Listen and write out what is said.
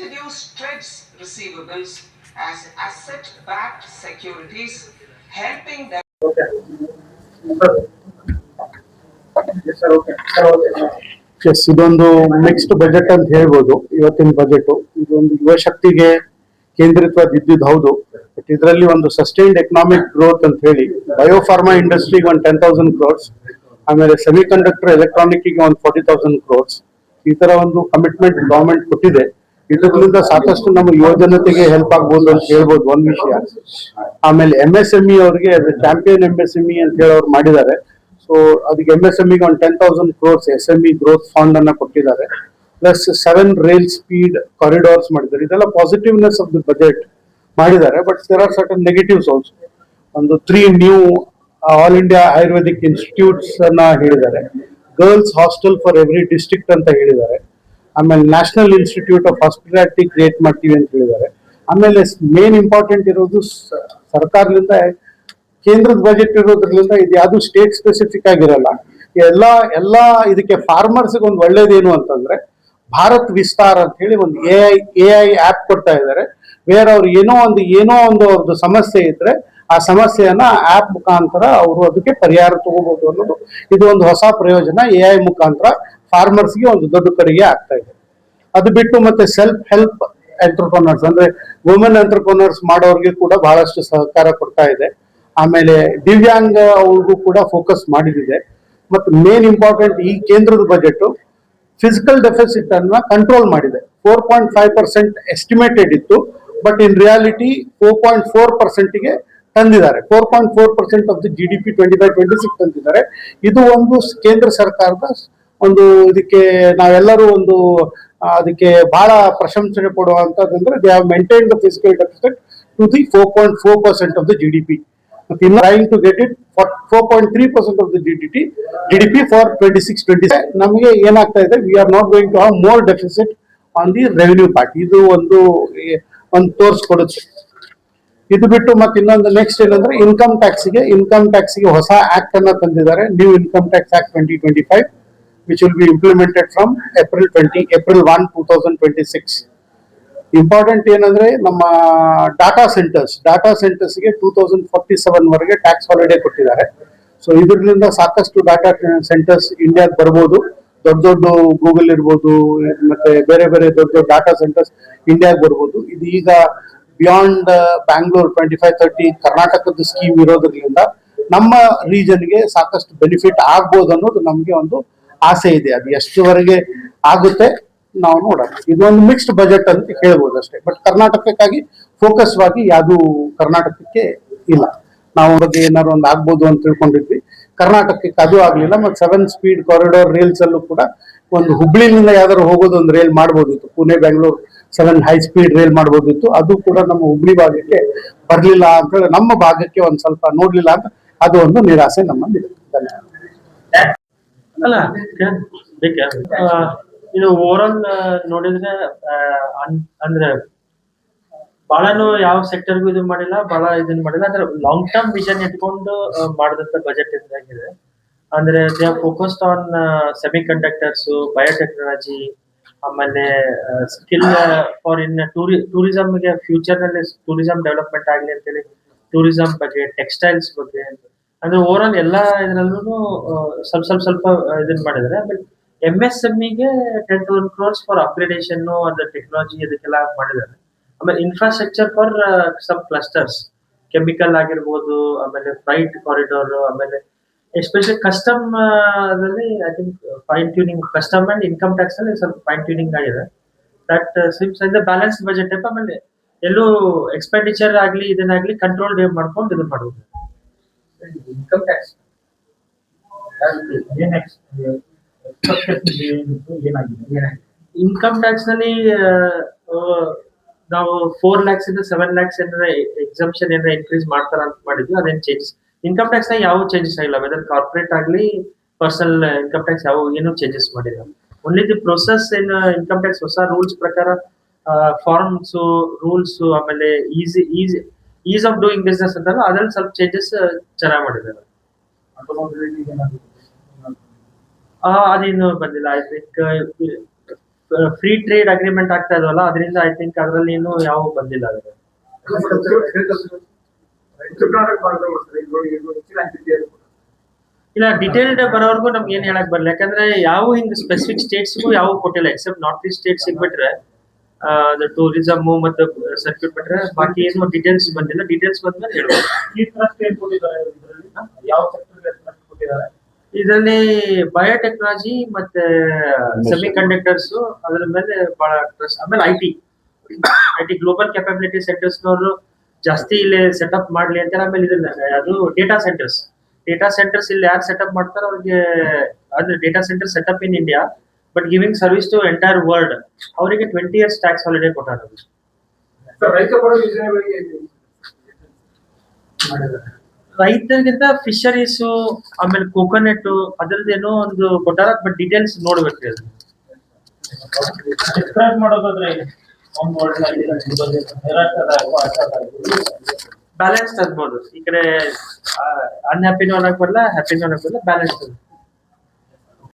introduced TREDS receivables as asset-backed securities, helping them yes ಇದೊಂದು next budget ಅಂತ ಹೇಳ್ಬೋದು ಇವತ್ತಿನ ಬಜೆಟ್ ಇದೊಂದು ಯುವ ಶಕ್ತಿಗೆ ಕೇಂದ್ರಿತವಾದ ಹೌದು. ಬಟ್ ಇದರಲ್ಲಿ ಒಂದು ಸಸ್ಟೈನ್ಡ್ ಎಕನಾಮಿಕ್ ಗ್ರೋತ್ ಅಂತ ಹೇಳಿ ಬಯೋಫಾರ್ಮಾ ಇಂಡಸ್ಟ್ರಿಗೆ ಒಂದು ಟೆನ್ ತೌಸಂಡ್ ಕ್ರೋರ್ಸ್ ಆಮೇಲೆ ಸೆಮಿಕಂಡಕ್ಟರ್ ಎಲೆಕ್ಟ್ರಾನಿಕ್ಗೆ ಒಂದು ಫಾರ್ಟಿ ತೌಸಂಡ್ ಕ್ರೋರ್ಸ್ ಈ ತರ ಒಂದು ಕಮಿಟ್ಮೆಂಟ್ ಗವರ್ಮೆಂಟ್ ಕೊಟ್ಟಿದೆ. ಇದರಿಂದ ಸಾಕಷ್ಟು ನಮ್ಮ ಯುವ ಹೆಲ್ಪ್ ಆಗ್ಬೋದು ಅಂತ ಹೇಳ್ಬೋದು ಒಂದ್ ವಿಷಯ. ಆಮೇಲೆ ಎಂ ಎಸ್ ಎಂ ಅವ್ರಿಗೆ ಅವರಿಗೆ champion M S M E ಅಂತ ಹೇಳಿ ಅವ್ರು ಮಾಡಿದ್ದಾರೆ. ಸೊ ಅದಕ್ಕೆ ಎಂ ಎಸ್ ಎಂ ಇಗೆ ಒಂದು ten thousand crores S M E growth fund ಅನ್ನ ಕೊಟ್ಟಿದ್ದಾರೆ. Plus seven rail speed corridors ಮಾಡಿದ್ದಾರೆ. ಇದೆಲ್ಲ ಪಾಸಿಟಿವ್ನೆಸ್ ಆಫ್ ದಿ ಬಜೆಟ್ ಮಾಡಿದ್ದಾರೆ. But there are certain negatives also ಒಂದು three new all India Ayurvedic institutes ಅನ್ನ ಹೇಳಿದ್ದಾರೆ. Girls hostel for every district ಅಂತ ಹೇಳಿದ್ದಾರೆ. ಆಮೇಲೆ national institute of hospitality create ಮಾಡ್ತೀವಿ ಅಂತ ಹೇಳಿದ್ದಾರೆ. ಆಮೇಲೆ ಮೇನ್ ಇಂಪಾರ್ಟೆಂಟ್ ಇರೋದು ಸರ್ಕಾರದಿಂದ, ಕೇಂದ್ರದ ಬಜೆಟ್ ಇರೋದ್ರಿಂದ ಇದು ಯಾವುದು ಸ್ಟೇಟ್ ಸ್ಪೆಸಿಫಿಕ್ ಆಗಿರಲ್ಲ. ಎಲ್ಲ ಎಲ್ಲ ಇದಕ್ಕೆ ಫಾರ್ಮರ್ಸ್ಗೆ ಒಂದು ಒಳ್ಳೇದೇನು ಅಂತಂದ್ರೆ, ಭಾರತ್ ವಿಸ್ತಾರ್ ಅಂತ ಹೇಳಿ ಒಂದು A I A I app ಕೊಡ್ತಾ ಇದ್ದಾರೆ. ಬೇರೆ ಅವ್ರು ಏನೋ ಒಂದು ಏನೋ ಒಂದು ಅವ್ರದ್ದು ಸಮಸ್ಯೆ ಇದ್ರೆ ಆ ಸಮಸ್ಯೆಯನ್ನ ಆಪ್ ಮುಖಾಂತರ ಅವರು ಅದಕ್ಕೆ ಪರಿಹಾರ ತಗೋಬಹುದು ಅನ್ನೋದು. ಇದು ಒಂದು ಹೊಸ ಪ್ರಯೋಜನ ಎ ಐ ಮುಖಾಂತರ ಫಾರ್ಮರ್ಸ್ಗೆ ಒಂದು ದೊಡ್ಡ ಕಡೆಗೆ ಆಗ್ತಾ ಇದೆ. ಅದು ಬಿಟ್ಟು ಮತ್ತೆ ಸೆಲ್ಫ್ ಹೆಲ್ಪ್ ಎಂಟರ್ಪ್ರನರ್ಸ್ ಅಂದ್ರೆ ವುಮೆನ್ ಎಂಟರ್ಪ್ರನರ್ಸ್ ಮಾಡೋರಿಗೆ ಕೂಡ ಬಹಳಷ್ಟು ಸಹಕಾರ ಕೊಡ್ತಾ ಇದೆ. ಆಮೇಲೆ ದಿವ್ಯಾಂಗ ಅವ್ರಿಗೂ ಕೂಡ ಫೋಕಸ್ ಮಾಡಿದಿದೆ. ಮತ್ತು ಮೇನ್ ಇಂಪಾರ್ಟೆಂಟ್ ಈ ಕೇಂದ್ರದ ಬಜೆಟ್ ಫಿಸಿಕಲ್ ಡೆಫಿಸಿಟ್ ಅನ್ನ ಕಂಟ್ರೋಲ್ ಮಾಡಿದೆ. Four point five percent estimated ಇತ್ತು. But in reality four point four ಪರ್ಸೆಂಟ್ಗೆ ತಂದಿದ್ದಾರೆ. Four point four percent of the G D P twenty five twenty six ತಂದಿದ್ದಾರೆ. ಇದು ಒಂದು ಕೇಂದ್ರ ಸರ್ಕಾರದ ಒಂದು ಇದಕ್ಕೆ ನಾವೆಲ್ಲರೂ ಒಂದು ಅದಕ್ಕೆ ಬಹಳ ಪ್ರಶಂಸನೆ ಕೊಡುವಂತದಂದ್ರೆ they have maintain the fiscal deficit to the four point four percent of the G D P to get it four point three percent of the G D T G D P for twenty six twenty ನಮಗೆ ಏನಾಗ್ತಾ ಇದೆ we are not going to have more deficit on the revenue part ಇದು ಒಂದು ಒಂದು ತೋರಿಸ್ಕೊಡುತ್ತೆ. ಇದು ಬಿಟ್ಟು ಮತ್ತೆ ಇನ್ನೊಂದು ನೆಕ್ಸ್ಟ್ ಏನಂದ್ರೆ ಇನ್ಕಮ್ ಟ್ಯಾಕ್ಸ್ಗೆ ಇನ್ಕಮ್ ಟ್ಯಾಕ್ಸ್ಗೆ ಹೊಸ ಆಕ್ಟ್ ಅನ್ನ ತಂದಿದ್ದಾರೆ. New income tax act twenty twenty five which will be implemented from April twenty April one two thousand twenty six important ಏನಂದ್ರೆ ನಮ್ಮ ಡಾಟಾ ಸೆಂಟರ್ಸ್ ಡಾಟಾ ಸೆಂಟರ್ಸ್ಗೆ ಟೂ ತೌಸಂಡ್ ಫಾರ್ಟಿ ಸೆವೆನ್ ವರೆಗೆ tax holiday ಕೊಟ್ಟಿದ್ದಾರೆ. So ಇದರಿಂದ ಸಾಕಷ್ಟು data centres ಇಂಡಿಯಾಗೆ ಬರ್ಬೋದು. ದೊಡ್ಡ ದೊಡ್ಡ ಗೂಗಲ್ ಇರ್ಬೋದು, ಮತ್ತೆ ಬೇರೆ ಬೇರೆ ದೊಡ್ಡ ದೊಡ್ಡ ಡಾಟಾ ಸೆಂಟರ್ಸ್ ಇಂಡಿಯಾಗೆ ಬರ್ಬೋದು. ಇದು ಈಗ beyond Bangalore twenty five thirty ಕರ್ನಾಟಕದ ಸ್ಕೀಮ್ ಇರೋದ್ರಿಂದ ನಮ್ಮ ರೀಜನ್ಗೆ ಸಾಕಷ್ಟು ಬೆನಿಫಿಟ್ ಆಗ್ಬೋದು ಅನ್ನೋದು ನಮಗೆ ಒಂದು ಆಸೆ ಇದೆ. ಅದು ಎಷ್ಟುವರೆಗೆ ಆಗುತ್ತೆ ನಾವು ನೋಡೋಣ. ಇದೊಂದು ಮಿಕ್ಸ್ಡ್ ಬಜೆಟ್ ಅಂತ ಹೇಳ್ಬೋದು ಅಷ್ಟೇ. ಬಟ್ ಕರ್ನಾಟಕಕ್ಕಾಗಿ ಫೋಕಸ್ ಆಗಿ ಯಾವುದು ಕರ್ನಾಟಕಕ್ಕೆ ಇಲ್ಲ. ನಾವು ಬಗ್ಗೆ ಏನಾದ್ರು ಒಂದು ಆಗ್ಬೋದು ಅಂತ ತಿಳ್ಕೊಂಡಿದ್ವಿ. ಕರ್ನಾಟಕಕ್ಕೆ ಅದು ಆಗ್ಲಿಲ್ಲ. ಮತ್ತೆ ಸೆವೆನ್ ಸ್ಪೀಡ್ ಕಾರಿಡಾರ್ ರೈಲ್ಸ್ ಅಲ್ಲೂ ಕೂಡ ಒಂದು ಹುಬ್ಳಿನಿಂದ ಯಾವ್ದಾದ್ರು ಹೋಗೋದು ಒಂದು ರೈಲ್ ಮಾಡ್ಬೋದಿತ್ತು. Pune Bengaluru seven high speed rail ಮಾಡ್ಬೋದಿತ್ತು. ಅದು ಕೂಡ ನಮ್ಮ ಹುಬ್ಳಿ ಭಾಗಕ್ಕೆ ಬರಲಿಲ್ಲ ಅಂತ ಹೇಳಿ ನಮ್ಮ ಭಾಗಕ್ಕೆ ಒಂದು ಸ್ವಲ್ಪ ನೋಡ್ಲಿಲ್ಲ ಅಂತ ಅದು ಒಂದು ನಿರಾಸೆ ನಮ್ಮಲ್ಲಿ ಧನ್ಯವಾದ. ಅಲ್ಲ, ಬೇಕೆ? ಇದು ಓವರ್ ಆಲ್ ನೋಡಿದ್ರೆ ಅಂದ್ರೆ ಬಹಳನು ಯಾವ ಸೆಕ್ಟರ್ಗೂ ಇದು ಮಾಡಿಲ್ಲ ಬಹಳ ಇದನ್ನ ಮಾಡಿಲ್ಲ ಅಂದ್ರೆ ಲಾಂಗ್ ಟರ್ಮ್ ವಿಷನ್ ಇಟ್ಕೊಂಡು ಮಾಡಿದಂತ ಬಜೆಟ್ ಇದಾಗಿದೆ ಅಂದ್ರೆ they focused on semi conductors biotechnology ಆಮೇಲೆ ಸ್ಕಿಲ್ ಫಾರ್ ಇನ್ ಟೂರಿ ಟೂರಿಸಂಗೆ ಫ್ಯೂಚರ್ನಲ್ಲಿ ಟೂರಿಸಂ ಡೆವಲಪ್ಮೆಂಟ್ ಆಗಲಿ ಅಂತೇಳಿ ಟೂರಿಸಂ ಬಗ್ಗೆ ಟೆಕ್ಸ್ಟೈಲ್ಸ್ ಬಗ್ಗೆ ಅಂದ್ರೆ ಓವರ್ ಆಲ್ ಎಲ್ಲಾ ಇದ್ರಲ್ಲೂ ಸ್ವಲ್ಪ ಸ್ವಲ್ಪ ಸ್ವಲ್ಪ ಇದನ್ನ ಮಾಡಿದ್ರೆ. ಆಮೇಲೆ ಎಂ ಎಸ್ ಎಂ ಗೆ ten thousand crores for upgradation ಅದ್ರ ಟೆಕ್ನಾಲಜಿ ಅದಕ್ಕೆಲ್ಲ ಮಾಡಿದ್ದಾರೆ. ಆಮೇಲೆ infrastructure for sub clusters chemical ಆಗಿರ್ಬೋದು, ಆಮೇಲೆ ಫ್ಲೈಟ್ ಕಾರಿಡಾರ್ ಆಮೇಲೆ ಎಸ್ಪೆಷಲಿ ಕಸ್ಟಮ್ ಅದರಲ್ಲಿ I think fine tuning custom and income tax ಅಲ್ಲಿ ಸ್ವಲ್ಪ ಫೈನ್ ಟ್ಯೂನಿಂಗ್ ಆಗಿದೆ. ದಟ್ ಸಿಮ್ಸ್ ಅಂದ್ರೆ ಬ್ಯಾಲೆನ್ಸ್ ಬಜೆಟ್ ಟೈಪ್ ಆಮೇಲೆ ಎಲ್ಲೂ ಎಕ್ಸ್ಪೆಂಡಿಚರ್ ಆಗಲಿ, ಇದನ್ನಾಗ್ಲಿ ಕಂಟ್ರೋಲ್ ಮಾಡ್ಕೊಂಡು ಇದನ್ನ ಮಾಡ್ಬೋದು. ಇನ್ಕಮ್ ಟ್ಯಾಕ್ಸ್ ಏನಾಗಿದೆ ಇನ್ಕಮ್ ಟ್ಯಾಕ್ಸ್ನಲ್ಲಿ ನಾವು ಫೋರ್ ಲ್ಯಾಕ್ಸ್ ಇಂದ ಸೆವೆನ್ ಲ್ಯಾಕ್ಸ್ ಏನಾರ ಎಕ್ಸಾಮ್ಷನ್ ಏನಾರ ಇನ್ಕ್ರೀಸ್ ಮಾಡ್ತಾರ ಅಂತ ಮಾಡಿದ್ವಿ ಅದೇನು ಚೇಂಜಸ್ ಇನ್ಕಮ್ ಟ್ಯಾಕ್ಸ್ನ ಯಾವ ಚೇಂಜಸ್ ಆಗಿಲ್ಲ ವೆದರ್ ಕಾರ್ಪೊರೇಟ್ ಆಗಲಿ ಪರ್ಸನಲ್ ಇನ್ಕಮ್ ಟ್ಯಾಕ್ಸ್ ಯಾವ ಏನು ಚೇಂಜಸ್ ಮಾಡಿಲ್ಲ. ಓನ್ಲಿ ದಿ ಪ್ರೊಸೆಸ್ ಏನ್ ಇನ್ಕಮ್ ಟ್ಯಾಕ್ಸ್ ಹೊಸ ರೂಲ್ಸ್ ಪ್ರಕಾರ ಫಾರ್ಮ್ಸ್ ರೂಲ್ಸ್ ಆಮೇಲೆ easy easy ease of doing business ಅಂತಲ್ಲ ಅದ್ರಲ್ಲಿ ಸ್ವಲ್ಪ ಚೇಂಜಸ್ ಚೆನ್ನಾಗಿ ಮಾಡಿದ್ದಾರೆ. ಅದೇನು ಬಂದಿಲ್ಲ. I think free trade agreement ಆಗ್ತಾ ಇದಾವಲ್ಲ, ಅದರಿಂದ ಐ ಥಿಂಕ್ ಅದರಲ್ಲಿ ಏನು ಯಾವ ಬಂದಿಲ್ಲ ಅದ್ರ. ಇಲ್ಲ ಡಿಟೇಲ್ಡ್ ಬರೋವರೆಗೂ ನಮ್ಗೆ ಏನ್ ಹೇಳಕ್ ಬರಲ್ಲ ಯಾಕಂದ್ರೆ ಯಾವ ಹಿಂಗ್ ಸ್ಪೆಸಿಫಿಕ್ ಸ್ಟೇಟ್ಸ್ಗೂ ಯಾವ ಕೊಟ್ಟಿಲ್ಲ ಎಕ್ಸೆಪ್ಟ್ ನಾರ್ತ್ ಈಸ್ಟ್ ಸ್ಟೇಟ್ಸ್ ಬಿಟ್ರೆ ಟೂರಿಸಮ್ ಮತ್ತೆ ಸರ್ಕ್ಯೂಟ್ ಬಿಟ್ರೆ ಬಾಕಿ ಏನು ಡೀಟೇಲ್ಸ್ ಬಂದಿಲ್ಲ. ಡೀಟೇಲ್ಸ್ ಬಂದ್ಮೇಲೆ ಹೇಳ್ಬೋದು. ಇದರಲ್ಲಿ? ಬಯೋಟೆಕ್ನಾಲಜಿ ಮತ್ತೆ ಸೆಮಿ ಕಂಡಕ್ಟರ್ಸ್ ಅದ್ರ ಮೇಲೆ ಬಹಳ ಟ್ರಸ್ಟ್ ಆಮೇಲೆ I T I T global capability ಸೆಂಟರ್ಸ್ನವರು ಜಾಸ್ತಿ ಇಲ್ಲಿ ಸೆಟಪ್ ಮಾಡ್ಲಿ ಅಂತ ಆಮೇಲೆ ಇದನ್ನ ಅದು ಡೇಟಾ ಸೆಂಟರ್ಸ್ ಡೇಟಾ ಸೆಂಟರ್ಸ್ ಇಲ್ಲಿ ಯಾರು ಸೆಟಪ್ ಮಾಡ್ತಾರೋ ಅವ್ರಿಗೆ ಅಂದ್ರೆ data centre setup in India but giving service to entire world ಅವರಿಗೆ ಟ್ವೆಂಟಿ ಇಯರ್ಸ್ ಟ್ಯಾಕ್ಸ್ ಹಾಲಿಡೇ ಕೊಟ್ಟಾರ ರೈತರಿಗಿಂತ ಫಿಶರೀಸ್ ಆಮೇಲೆ ಕೋಕೋನಟ್ ಅದ್ರದ್ದೇನೋ ಒಂದು ಕೊಟ್ಟಾರ ಬಟ್ ಡೀಟೇಲ್ಸ್ ನೋಡ್ಬೇಕು ಅದು ಮಾಡೋದಾದ್ರೆ ಬ್ಯಾಲೆನ್ಸ್ ತರ್ಬೋದು ಈ ಕಡೆ ಅನ್ಹ್ಯಾಪಿನೂ ಅನ್ನಕ್ ಬರಲ್ಲ ಹ್ಯಾಪಿನೂ ಅನ್ನಕ್ ಬರಲ್ಲ ಬ್ಯಾಲೆನ್ಸ್